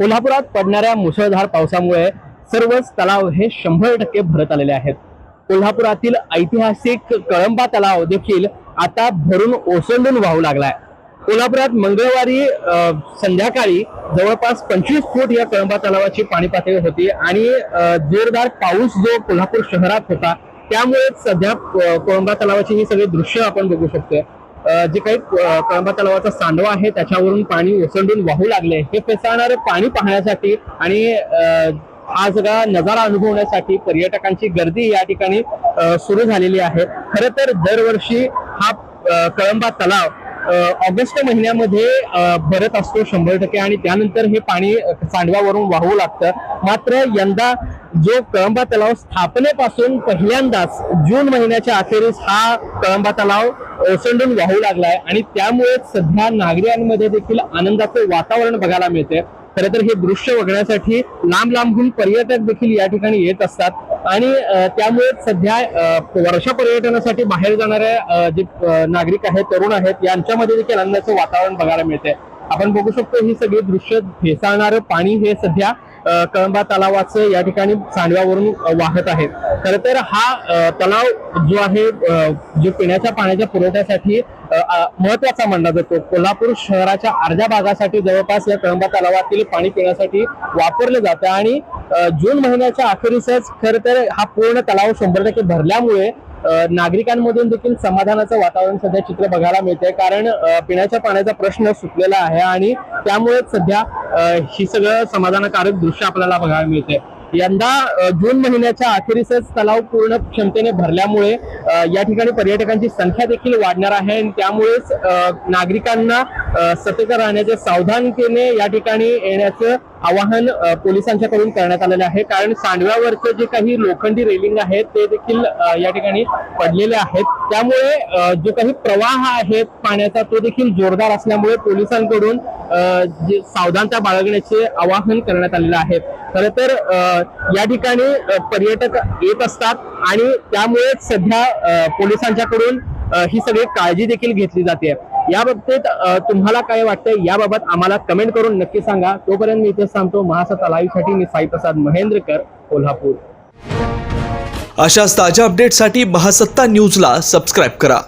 कोल्हापुरात पडणाऱ्या मुसळधार पावसामुळे सर्वच तलाव हे शंभर टक्के भरत आलेले आहेत. कोल्हापुरातील ऐतिहासिक कळंबा तलाव देखील आता भरून ओसंडून वाहू लागलाय. कोल्हापुरात मंगळवारी संध्याकाळी जवळपास पंचवीस फूट या कळंबा तलावाची पाणी पातळी होती आणि जोरदार पाऊस जो कोल्हापूर शहरात होता त्यामुळे सध्या कोळंबा तलावाची ही सगळी दृश्य आपण बघू शकतोय. जे काही कळंबा तलावाचा सांडवा आहे त्याच्यावरून पाणी ओसंडून वाहू लागले. हे फेसाळणारे पाणी पाहण्यासाठी आणि हा सगळा नजारा अनुभवण्यासाठी पर्यटकांची गर्दी या ठिकाणी सुरू झालेली आहे. खरं तर दरवर्षी हा कळंबा तलाव ऑगस्ट महिन्यामध्ये भरत असतो शंभर टक्के आणि त्यानंतर हे पाणी सांडवावरून सांडव्यावरून वाहू लागतं. मात्र यंदा जो कळंबा तलाव स्थापनेपासून पहिल्यांदाच जून महिन्याच्या अखेरीस हा कळंबा तलाव ओसंडून वाहू लागलाय आणि त्यामुळे सध्या नागरिकांमध्ये देखील आनंदाचं वातावरण बघायला मिळते खरं तर हे दृश्य बघण्यासाठी लांब लांबहून पर्यटक देखील या ठिकाणी येत असतात. आणि त्यामुळे सध्या वर्षा पर्यटनासाठी बाहेर जाणाऱ्या जे नागरिक आहेत तरुण आहेत यांच्यामध्ये देखील आनंदाचं वातावरण बघायला मिळते आपण बघू शकतो ही सगळी दृश्य भेसाळणारं पाणी हे सध्या कळंबा तलावाचं या ठिकाणी सांडव्यावरून वाहत आहे. खर तर हा तलाव जो आहे जो पिण्याच्या पाण्याच्या पुरवठ्यासाठी महत्त्वाचा मानला जातो. कोल्हापूर शहराच्या अर्ध्या भागासाठी जवळपास या कळंबा तलावातील पाणी पिण्यासाठी वापरलं जातं. आणि जून महिन्याच्या अखेरीसच खर तर हा पूर्ण तलाव शंभर टक्के भरल्यामुळे नागरिकांमधून देखील समाधानाचं वातावरण सध्या चित्र बघायला मिळते कारण पिण्याच्या पाण्याचा प्रश्न सुटलेला आहे आणि त्यामुळेच सध्या ही सगळं समाधानकारक दृश्य आपल्याला बघायला मिळते यंदा जून महिन्याच्या अखेरीसच तलाव पूर्ण क्षमतेने भरल्यामुळे या ठिकाणी पर्यटकांची संख्या देखील वाढणार आहे आणि त्यामुळेच नागरिकांना सतर्क राहण्याचे सावधानतेने या ठिकाणी येण्याचं आवाहन पोलिसांच्याकडून करण्यात आलेलं आहे. कारण सांडव्यावरचे जे काही लोखंडी रेलिंग आहेत ते देखील या ठिकाणी पडलेले आहेत. त्यामुळे जो काही प्रवाह आहे पाण्याचा तो देखील जोरदार असल्यामुळे पोलिसांकडून जे सावधानता बाळगण्याचे आवाहन करण्यात आलेलं आहे. खरं तर या ठिकाणी पर्यटक येत असतात आणि त्यामुळे सध्या पोलिसांच्याकडून ही सगळी काळजी देखील घेतली जाते. या बाबतीत तुम्हाला काय वाटतंय? याबाबत आम्हाला कमेंट करून नक्की सांगा. तोपर्यंत मी इथे सांगतो महासत्ता लाईव्हसाठी मी साईप्रसाद महेंद्रकर कोल्हापूर. अशाच ताज्या अपडेटसाठी महासत्ता न्यूजला सबस्क्राईब करा.